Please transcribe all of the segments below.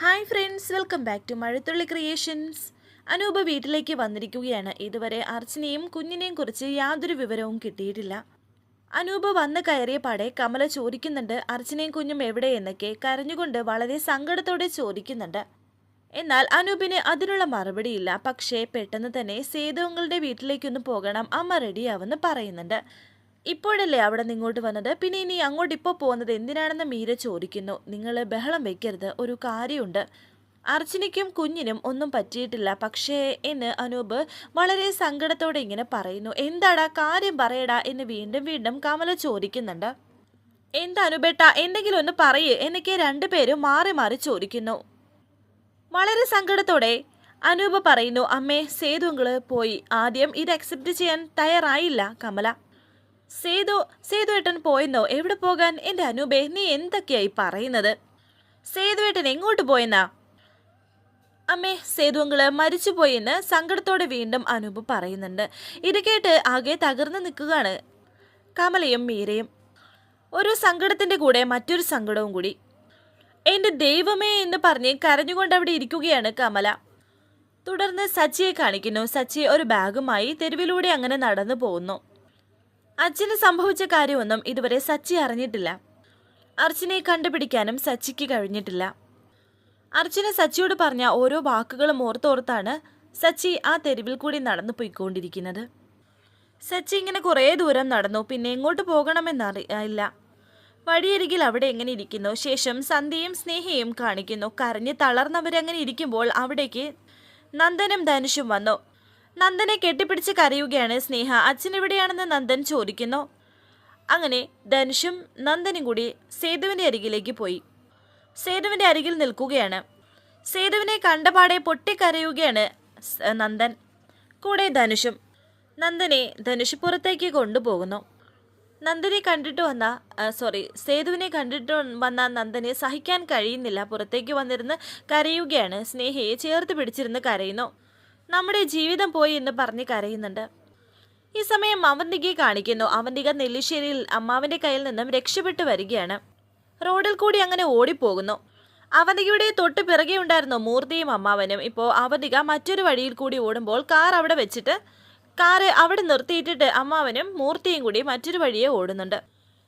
Hi friends welcome back to Mazhathulli creations Anoopa വീട്ടിലേക്ക് വന്നിരിക്കുകയാണ്. ഇതുവരെ അർച്ചനയും കുഞ്ഞിനെയും കുറിച്ച് യാതൊരു വിവരവും കിട്ടിയിട്ടില്ല. അനൂപ് വന്ന് കയറിയ പാടെ കമല ചോദിക്കുന്നുണ്ട് അർച്ചനയും കുഞ്ഞും എവിടെ എന്നൊക്കെ കരഞ്ഞുകൊണ്ട് വളരെ സങ്കടത്തോടെ ചോദിക്കുന്നുണ്ട്. എന്നാൽ അനൂപിന് അതിനുള്ള മറുപടിയില്ല. പക്ഷേ പെട്ടെന്ന് തന്നെ സേതുവങ്ങളുടെ വീട്ടിലേക്കൊന്ന് പോകണം. അമ്മ റെഡിയാവെന്ന് പറയുന്നുണ്ട്. ഇപ്പോഴല്ലേ അവിടെ നിന്ന് ഇങ്ങോട്ട് വന്നത്? പിന്നെ ഇനി അങ്ങോട്ട് ഇപ്പോൾ പോകുന്നത് എന്തിനാണെന്ന് മീര ചോദിക്കുന്നു. നിങ്ങൾ ബഹളം വെക്കരുത്. ഒരു കാര്യമുണ്ട്. അർച്ചനയ്ക്കും കുഞ്ഞിനും ഒന്നും പറ്റിയിട്ടില്ല. പക്ഷേ എന്ന് അനൂപ് വളരെ സങ്കടത്തോടെ ഇങ്ങനെ പറയുന്നു. എന്താടാ? കാര്യം പറയടാ എന്ന് വീണ്ടും വീണ്ടും കമല ചോദിക്കുന്നുണ്ട്. എന്താ അനുപേട്ട? എന്തെങ്കിലും ഒന്ന് പറയേ എന്നൊക്കെ രണ്ടുപേരും മാറി മാറി ചോദിക്കുന്നു. വളരെ സങ്കടത്തോടെ അനൂപ് പറയുന്നു അമ്മേ സേതുങ്ങൾ പോയി. ആദ്യം ഇത് അക്സെപ്റ്റ് ചെയ്യാൻ തയ്യാറായില്ല കമല. സേതു സേതു ഏട്ടൻ പോയെന്നോ? എവിടെ പോകാൻ? എന്റെ അനൂപേ നീ എന്തൊക്കെയായി പറയുന്നത്? സേതു ഏട്ടൻ എങ്ങോട്ട് പോയെന്നാ? അമ്മേ സേതുവങ്കൾ മരിച്ചുപോയെന്ന് സങ്കടത്തോടെ വീണ്ടും അനൂപ് പറയുന്നുണ്ട്. ഇത് കേട്ട് ആകെ തകർന്നു നിൽക്കുകയാണ് കമലയും മീരയും. ഒരു സങ്കടത്തിന്റെ കൂടെ മറ്റൊരു സങ്കടവും കൂടി. എന്റെ ദൈവമേ എന്ന് പറഞ്ഞ് കരഞ്ഞുകൊണ്ട് അവിടെ ഇരിക്കുകയാണ് കമല. തുടർന്ന് സച്ചിയെ കാണിക്കുന്നു. സച്ചി ഒരു ബാഗുമായി തെരുവിലൂടെ അങ്ങനെ നടന്നു പോകുന്നു. അച്ഛന് സംഭവിച്ച കാര്യമൊന്നും ഇതുവരെ സച്ചി അറിഞ്ഞിട്ടില്ല. അർച്ചനയെ കണ്ടുപിടിക്കാനും സച്ചിക്ക് കഴിഞ്ഞിട്ടില്ല. അർച്ചന സച്ചിയോട് പറഞ്ഞ ഓരോ വാക്കുകളും ഓർത്തോർത്താണ് സച്ചി ആ തെരുവിൽ കൂടി നടന്നു പോയിക്കൊണ്ടിരിക്കുന്നത്. സച്ചി ഇങ്ങനെ കുറേ ദൂരം നടന്നു പിന്നെ എങ്ങോട്ട് പോകണമെന്നറിയില്ല വഴിയരികിൽ അവിടെ എങ്ങനെ ഇരിക്കുന്നു? ശേഷം സന്ധ്യയും സ്നേഹയും കാണിക്കുന്നു. കരഞ്ഞ് തളർന്നവരങ്ങനെ ഇരിക്കുമ്പോൾ അവിടേക്ക് നന്ദനും ധനുഷും വന്നു. നന്ദനെ കെട്ടിപ്പിടിച്ച് കരയുകയാണ് സ്നേഹ. അച്ഛൻ എവിടെയാണെന്ന് നന്ദൻ ചോദിക്കുന്നു. അങ്ങനെ ധനുഷും നന്ദനും കൂടി സേതുവിന്റെ അരികിലേക്ക് പോയി. സേതുവിന്റെ അരികിൽ നിൽക്കുകയാണ്. സേതുവിനെ കണ്ടപാടെ പൊട്ടിക്കരയുകയാണ് നന്ദൻ. കൂടെ ധനുഷും. നന്ദനെ ധനുഷ് പുറത്തേക്ക് കൊണ്ടുപോകുന്നു. നന്ദനെ കണ്ടിട്ട് വന്ന സോറി സേതുവിനെ കണ്ടിട്ട് വന്ന നന്ദനെ സഹിക്കാൻ കഴിയുന്നില്ല. പുറത്തേക്ക് വന്നിരുന്ന് കരയുകയാണ്. സ്നേഹയെ ചേർത്ത് പിടിച്ചിരുന്ന് കരയുന്നു. നമ്മുടെ ജീവിതം പോയി എന്ന് പറഞ്ഞ് കരയുന്നുണ്ട്. ഈ സമയം അവന്തികയെ കാണിക്കുന്നു. അവന്തിക നെല്ലിശ്ശേരിയിൽ അമ്മാവിന്റെ കയ്യിൽ നിന്നും രക്ഷപ്പെട്ടു വരികയാണ്. റോഡിൽ കൂടി അങ്ങനെ ഓടിപ്പോകുന്നു. അവന്തികയുടെ തൊട്ട് പിറകെ ഉണ്ടായിരുന്നു മൂർത്തിയും അമ്മാവനും ഇപ്പോൾ അവന്തിക മറ്റൊരു വഴിയിൽ കൂടി ഓടുമ്പോൾ കാർ അവിടെ വെച്ചിട്ട് കാറ് അവിടെ നിർത്തിയിട്ടിട്ട് അമ്മാവനും മൂർത്തിയും കൂടി മറ്റൊരു വഴിയെ ഓടുന്നുണ്ട്.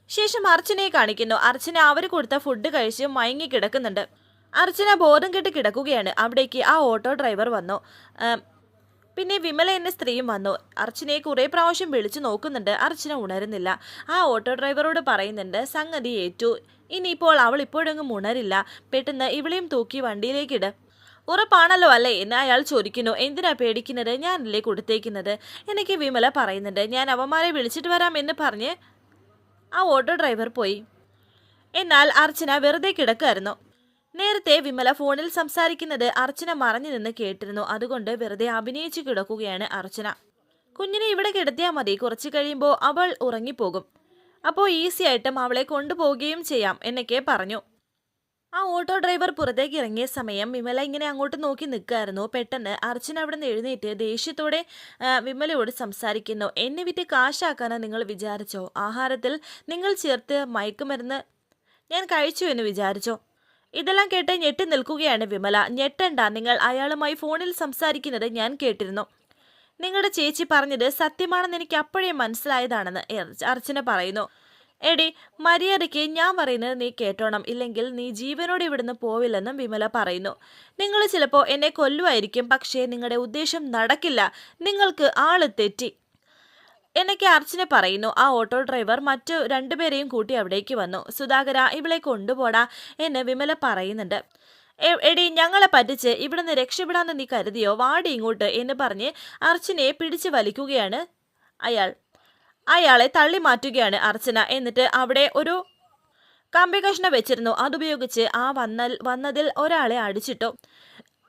ശേഷം അർച്ചനയെ കാണിക്കുന്നു. അർച്ചന അവർ കൊടുത്ത ഫുഡ് കഴിച്ച് മയങ്ങി കിടക്കുന്നുണ്ട്. അർച്ചന ബോധം കെട്ട് കിടക്കുകയാണ്. അവിടേക്ക് ആ ഓട്ടോ ഡ്രൈവർ വന്നു. പിന്നെ വിമല എന്ന സ്ത്രീയും വന്നു. അർച്ചനയെ കുറേ പ്രാവശ്യം വിളിച്ചു നോക്കുന്നുണ്ട്. അർച്ചന ഉണരുന്നില്ല. ആ ഓട്ടോ ഡ്രൈവറോട് പറയുന്നുണ്ട് സംഗതി ഏറ്റു. ഇനിയിപ്പോൾ അവൾ ഇപ്പോഴെങ്ങും ഉണരില്ല പെട്ടെന്ന് ഇവളെയും തൂക്കി വണ്ടിയിലേക്കിട് ഉറപ്പാണല്ലോ അല്ലേ? എന്ന് അയാൾ ചോദിക്കുന്നു. എന്തിനാ പേടിക്കുന്നത്? ഞാനല്ലേ കൊടുത്തേക്കുന്നത്? എനിക്ക് വിമല പറയുന്നുണ്ട്. ഞാൻ അവന്മാരെ വിളിച്ചിട്ട് വരാം എന്ന് പറഞ്ഞ് ആ ഓട്ടോ ഡ്രൈവർ പോയി. എന്നാൽ അർച്ചന വെറുതെ കിടക്കായിരുന്നു നേരത്തെ വിമല ഫോണിൽ സംസാരിക്കുന്നത് അർച്ചന മറഞ്ഞു നിന്ന് കേട്ടിരുന്നു. അതുകൊണ്ട് വെറുതെ അഭിനയിച്ചു കിടക്കുകയാണ് അർച്ചന. കുഞ്ഞിനെ ഇവിടെ കിടത്തിയാൽ മതി. കുറച്ച് കഴിയുമ്പോൾ അവൾ ഉറങ്ങിപ്പോകും. അപ്പോൾ ഈസി ആയിട്ടും അവളെ കൊണ്ടുപോവുകയും ചെയ്യാം എന്നൊക്കെ പറഞ്ഞു. ആ ഓട്ടോ ഡ്രൈവർ പുറത്തേക്ക് ഇറങ്ങിയ സമയം വിമല ഇങ്ങനെ അങ്ങോട്ട് നോക്കി നിൽക്കായിരുന്നു. പെട്ടെന്ന് അർച്ചന അവിടെ നിന്ന് എഴുന്നേറ്റ് ദേഷ്യത്തോടെ വിമലയോട് സംസാരിക്കുന്നു. എന്നെ വിറ്റ് കാശാക്കാനാണ് നിങ്ങൾ വിചാരിച്ചോ? ആഹാരത്തിൽ നിങ്ങൾ ചേർത്ത് മയക്കുമരുന്ന് ഞാൻ കഴിച്ചു എന്ന് വിചാരിച്ചോ? ഇതെല്ലാം കേട്ട് ഞെട്ടി നിൽക്കുകയാണ് വിമല. ഞെട്ടണ്ട നിങ്ങൾ അയാളുമായി ഫോണിൽ സംസാരിക്കുന്നത് ഞാൻ കേട്ടിരുന്നു. നിങ്ങളുടെ ചേച്ചി പറഞ്ഞത് സത്യമാണെന്ന് എനിക്ക് അപ്പോഴേ മനസ്സിലായതാണെന്ന് അർച്ചന പറയുന്നു. എടി മര്യാദയ്ക്ക് ഞാൻ പറയുന്നത് നീ കേട്ടോണം. ഇല്ലെങ്കിൽ നീ ജീവനോടെ ഇവിടുന്ന് പോവില്ലെന്നും വിമല പറയുന്നു. നിങ്ങൾ ചിലപ്പോൾ എന്നെ കൊല്ലുമായിരിക്കും പക്ഷേ നിങ്ങളുടെ ഉദ്ദേശം നടക്കില്ല. നിങ്ങൾക്ക് ആൾ തെറ്റി. എന്നൊക്കെ അർച്ചന പറയുന്നു. ആ ഓട്ടോ ഡ്രൈവർ മറ്റു രണ്ടുപേരെയും കൂട്ടി അവിടേക്ക് വന്നു. സുധാകര ഇവളെ കൊണ്ടുപോടാ എന്ന് വിമല പറയുന്നുണ്ട്. എടി ഞങ്ങളെ പറ്റിച്ച് ഇവിടുന്ന് രക്ഷപ്പെടാന്ന് നീ കരുതിയോ? വാടി ഇങ്ങോട്ട് എന്ന് പറഞ്ഞ് അർച്ചനയെ പിടിച്ചു വലിക്കുകയാണ് അയാൾ. അയാളെ തള്ളി മാറ്റുകയാണ് അർച്ചന. എന്നിട്ട് അവിടെ ഒരു കമ്പി കഷ്ണം വെച്ചിരുന്നു. അതുപയോഗിച്ച് ആ വന്നൽ വന്നതിൽ ഒരാളെ അടിച്ചിട്ടു.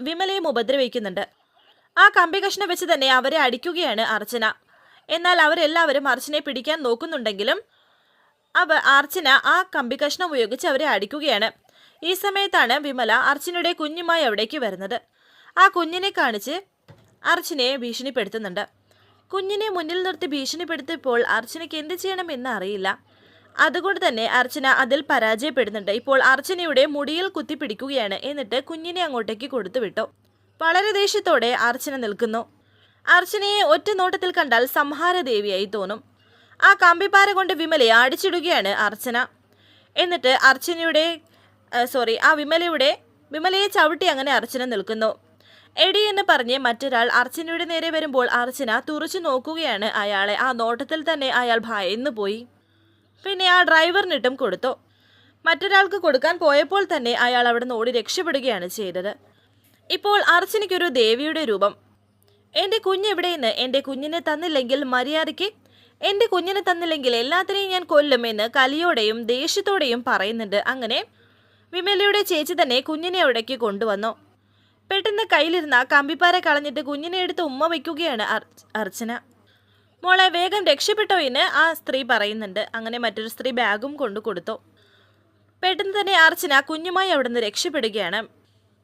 വിമലയും ഉപദ്രവിക്കുന്നുണ്ട്. ആ കമ്പി കഷ്ണം വെച്ച് തന്നെ അവരെ അടിക്കുകയാണ് അർച്ചന. എന്നാൽ അവരെല്ലാവരും അർച്ചനയെ പിടിക്കാൻ നോക്കുന്നുണ്ടെങ്കിലും അവ അർച്ചന ആ കമ്പി കഷ്ണം ഉപയോഗിച്ച് അവരെ അടിക്കുകയാണ്. ഈ സമയത്താണ് വിമല അർച്ചനയുടെ കുഞ്ഞുമായി അവിടേക്ക് വരുന്നത്. ആ കുഞ്ഞിനെ കാണിച്ച് അർച്ചനയെ ഭീഷണിപ്പെടുത്തുന്നുണ്ട്. കുഞ്ഞിനെ മുന്നിൽ നിർത്തി ഭീഷണിപ്പെടുത്തിയപ്പോൾ അർച്ചനയ്ക്ക് എന്ത് ചെയ്യണമെന്ന് അറിയില്ല. അതുകൊണ്ട് തന്നെ അർച്ചന അതിൽ പരാജയപ്പെടുന്നുണ്ട്. ഇപ്പോൾ അർച്ചനയുടെ മുടിയിൽ കുത്തിപ്പിടിക്കുകയാണ്. എന്നിട്ട് കുഞ്ഞിനെ അങ്ങോട്ടേക്ക് കൊടുത്തു വിട്ടു വളരെ ദേഷ്യത്തോടെ അർച്ചന നിൽക്കുന്നു. അർച്ചനയെ ഒറ്റ നോട്ടത്തിൽ കണ്ടാൽ സംഹാരദേവിയായി തോന്നും. ആ കമ്പിപ്പാര കൊണ്ട് വിമലയെ അടിച്ചിടുകയാണ് അർച്ചന. എന്നിട്ട് അർച്ചനയുടെ സോറി ആ വിമലയുടെ വിമലയെ ചവിട്ടി അങ്ങനെ അർച്ചന നിൽക്കുന്നു. എടി എന്ന് പറഞ്ഞ് മറ്റൊരാൾ അർച്ചനയുടെ നേരെ വരുമ്പോൾ അർച്ചന തുറച്ചു നോക്കുകയാണ് അയാളെ. ആ നോട്ടത്തിൽ തന്നെ അയാൾ ഭയന്നു പോയി. പിന്നെ ആ ഡ്രൈവറിനിട്ടും കൊടുത്തു. മറ്റൊരാൾക്ക് കൊടുക്കാൻ പോയപ്പോൾ തന്നെ അയാൾ അവിടെ നിന്ന് ഓടി രക്ഷപ്പെടുകയാണ് ചെയ്തത്. ഇപ്പോൾ അർച്ചനയ്ക്കൊരു ദേവിയുടെ രൂപം. എന്റെ കുഞ്ഞെവിടെയെന്ന് എന്റെ കുഞ്ഞിനെ തന്നില്ലെങ്കിൽ മര്യാദയ്ക്ക്? എന്റെ കുഞ്ഞിനെ തന്നില്ലെങ്കിൽ എല്ലാത്തിനെയും ഞാൻ കൊല്ലുമെന്ന് കലിയോടെയും ദേഷ്യത്തോടെയും പറയുന്നുണ്ട്. അങ്ങനെ വിമലയുടെ ചേച്ചി തന്നെ കുഞ്ഞിനെ അവിടേക്ക് കൊണ്ടുവന്നു. പെട്ടെന്ന് കയ്യിലിരുന്ന കമ്പിപ്പാറ കളഞ്ഞിട്ട് കുഞ്ഞിനെ എടുത്ത് ഉമ്മ വയ്ക്കുകയാണ് അർച്ചന. മോളെ വേഗം രക്ഷപ്പെട്ടോ എന്ന് ആ സ്ത്രീ പറയുന്നുണ്ട്. അങ്ങനെ മറ്റൊരു സ്ത്രീ ബാഗും കൊണ്ടു കൊടുത്തു പെട്ടെന്ന് തന്നെ അർച്ചന കുഞ്ഞുമായി അവിടുന്ന് രക്ഷപ്പെടുകയാണ്.